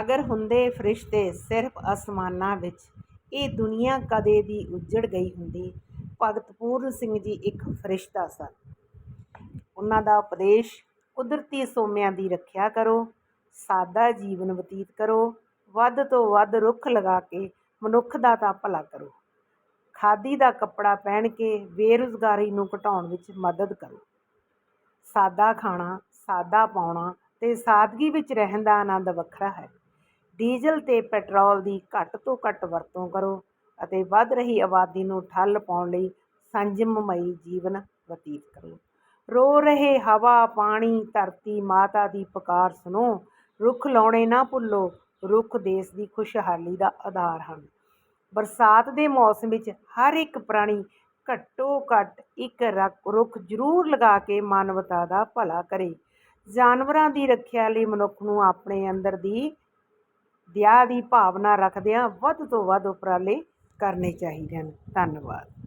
ਅਗਰ ਹੁੰਦੇ ਫਰਿਸ਼ਤੇ ਸਿਰਫ ਅਸਮਾਨਾਂ ਵਿੱਚ, ਇਹ ਦੁਨੀਆ ਕਦੇ ਦੀ ਉੱਜੜ ਗਈ ਹੁੰਦੀ। ਭਗਤ ਪੂਰਨ ਸਿੰਘ ਜੀ ਇੱਕ ਫਰਿਸ਼ਤਾ ਸਨ। ਉਹਨਾਂ ਦਾ ਉਪਦੇਸ਼, ਕੁਦਰਤੀ ਸੋਮਿਆਂ ਦੀ ਰੱਖਿਆ ਕਰੋ, ਸਾਦਾ ਜੀਵਨ ਬਤੀਤ ਕਰੋ, ਵੱਧ ਤੋਂ ਵੱਧ ਰੁੱਖ ਲਗਾ ਕੇ ਮਨੁੱਖ ਦਾ ਤਾਂ ਭਲਾ ਕਰੋ। ਖਾਦੀ ਦਾ ਕੱਪੜਾ ਪਹਿਨ ਕੇ ਬੇਰੁਜ਼ਗਾਰੀ ਨੂੰ ਘਟਾਉਣ ਵਿੱਚ ਮਦਦ ਕਰੋ। ਸਾਦਾ ਖਾਣਾ, ਸਾਦਾ ਪਾਉਣਾ ਤੇ ਸਾਦਗੀ ਵਿੱਚ ਰਹਿਣ ਦਾ ਆਨੰਦ ਵੱਖਰਾ ਹੈ। ਡੀਜ਼ਲ ਤੇ ਪੈਟਰੋਲ ਦੀ ਘੱਟ ਤੋਂ ਘੱਟ ਵਰਤੋਂ ਕਰੋ ਅਤੇ ਵੱਧ ਰਹੀ ਆਬਾਦੀ ਨੂੰ ਠੱਲ ਪਾਉਣ ਲਈ ਸੰਜਮਮਈ ਜੀਵਨ ਬਤੀਤ ਕਰੋ। ਰੋ ਰਹੇ ਹਵਾ, ਪਾਣੀ, ਧਰਤੀ, ਮਾਤਾ ਦੀ ਪੁਕਾਰ ਸੁਣੋ। ਰੁੱਖ ਲਾਉਣੇ ਨਾ ਭੁੱਲੋ। ਰੁੱਖ ਦੇਸ਼ ਦੀ ਖੁਸ਼ਹਾਲੀ ਦਾ ਆਧਾਰ ਹਨ। ਬਰਸਾਤ ਦੇ ਮੌਸਮ ਵਿੱਚ ਹਰ ਇੱਕ ਪ੍ਰਾਣੀ ਘੱਟੋ ਘੱਟ ਇੱਕ ਰੁੱਖ ਜ਼ਰੂਰ ਲਗਾ ਕੇ ਮਾਨਵਤਾ ਦਾ ਭਲਾ ਕਰੇ। ਜਾਨਵਰਾਂ ਦੀ ਰੱਖਿਆ ਲਈ ਮਨੁੱਖ ਨੂੰ ਆਪਣੇ ਅੰਦਰ ਦੀ ਦਇਆ ਦੀ ਭਾਵਨਾ ਰੱਖਦਿਆਂ ਵੱਧ ਤੋਂ ਵੱਧ ਉਪਰਾਲੇ ਕਰਨੇ ਚਾਹੀਦੇ ਹਨ। ਧੰਨਵਾਦ।